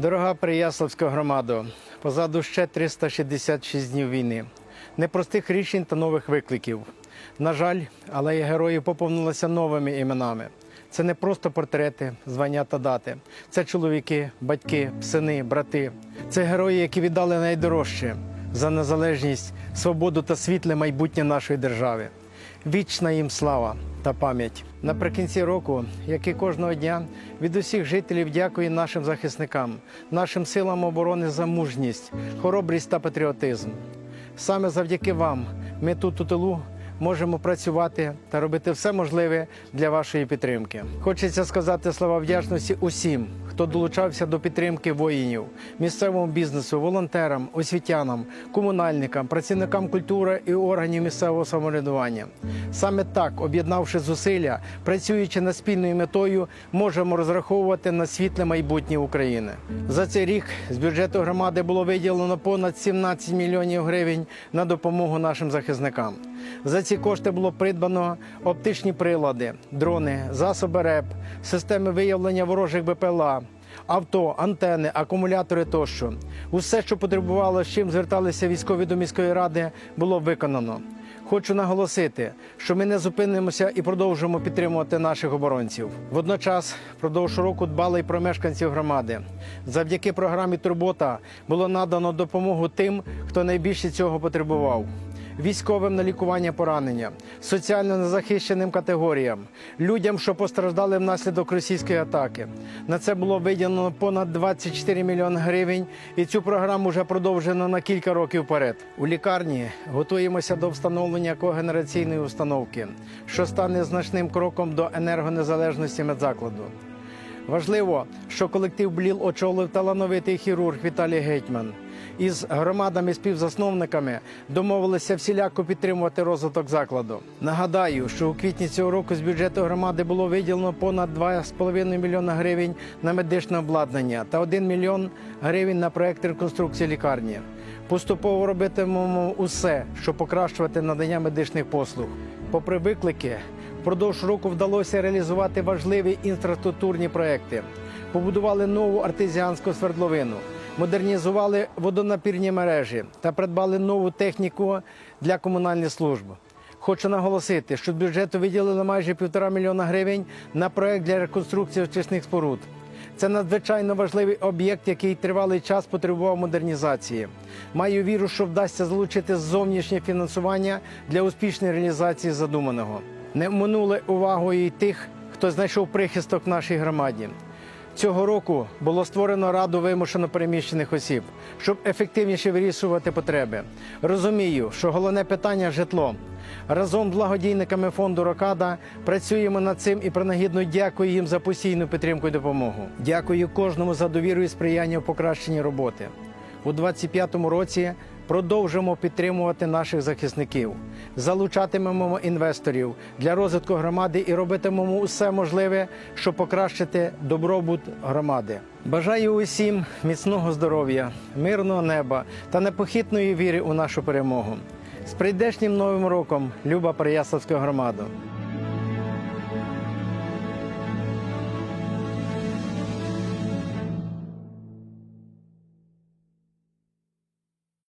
Дорога Переяславська громада, позаду ще 366 днів війни, непростих рішень та нових викликів. На жаль, алея героїв поповнилася новими іменами. Це не просто портрети, звання та дати. Це чоловіки, батьки, сини, брати. Це герої, які віддали найдорожче за незалежність, свободу та світле майбутнє нашої держави. Вічна їм слава та пам'ять. Наприкінці року, як і кожного дня, від усіх жителів дякую нашим захисникам, нашим силам оборони за мужність, хоробрість та патріотизм. Саме завдяки вам ми тут у тилу можемо працювати та робити все можливе для вашої підтримки. Хочеться сказати слова вдячності усім, хто долучався до підтримки воїнів, місцевому бізнесу, волонтерам, освітянам, комунальникам, працівникам культури і органів місцевого самоврядування. Саме так, об'єднавши зусилля, працюючи над спільною метою, можемо розраховувати на світле майбутнє України. За цей рік з бюджету громади було виділено понад 17 мільйонів гривень на допомогу нашим захисникам. За ці кошти було придбано оптичні прилади, дрони, засоби РЕП, системи виявлення ворожих БПЛА, авто, антени, акумулятори тощо. Усе, що потребувало, з чим зверталися військові до міської ради, було виконано. Хочу наголосити, що ми не зупинимося і продовжуємо підтримувати наших оборонців. Водночас, впродовж року дбали й про мешканців громади. Завдяки програмі Турбота було надано допомогу тим, хто найбільше цього потребував військовим на лікування поранення, соціально незахищеним категоріям, людям, що постраждали внаслідок російської атаки. На це було виділено понад 24 мільйони гривень, і цю програму вже продовжено на кілька років вперед. У лікарні готуємося до встановлення когенераційної установки, що стане значним кроком до енергонезалежності медзакладу. Важливо, що колектив БЛІЛ очолив талановитий хірург Віталій Гетьман. Із громадами співзасновниками домовилися всіляко підтримувати розвиток закладу. Нагадаю, що у квітні цього року з бюджету громади було виділено понад 2,5 мільйона гривень на медичне обладнання та 1 мільйон гривень на проект реконструкції лікарні. Поступово робитимемо усе, щоб покращувати надання медичних послуг. Попри виклики, впродовж року вдалося реалізувати важливі інфраструктурні проекти. Побудували нову артезіанську свердловину, модернізували водонапірні мережі та придбали нову техніку для комунальних служб. Хочу наголосити, що бюджету виділили майже півтора мільйона гривень на проект для реконструкції очисних споруд. Це надзвичайно важливий об'єкт, який тривалий час потребував модернізації. Маю віру, що вдасться залучити зовнішнє фінансування для успішної реалізації задуманого. Не минули увагою і тих, хто знайшов прихисток в нашій громаді. Цього року було створено раду вимушено переміщених осіб, щоб ефективніше вирішувати потреби. Розумію, що головне питання житло. Разом з благодійниками фонду Рокада працюємо над цим і принагідно дякую їм за постійну підтримку і допомогу. Дякую кожному за довіру і сприяння в покращенні роботи. У 2025 році продовжимо підтримувати наших захисників, залучатимемо інвесторів для розвитку громади і робитимемо усе можливе, щоб покращити добробут громади. Бажаю усім міцного здоров'я, мирного неба та непохитної віри у нашу перемогу. З прийдешнім новим роком, люба Переяславська громада!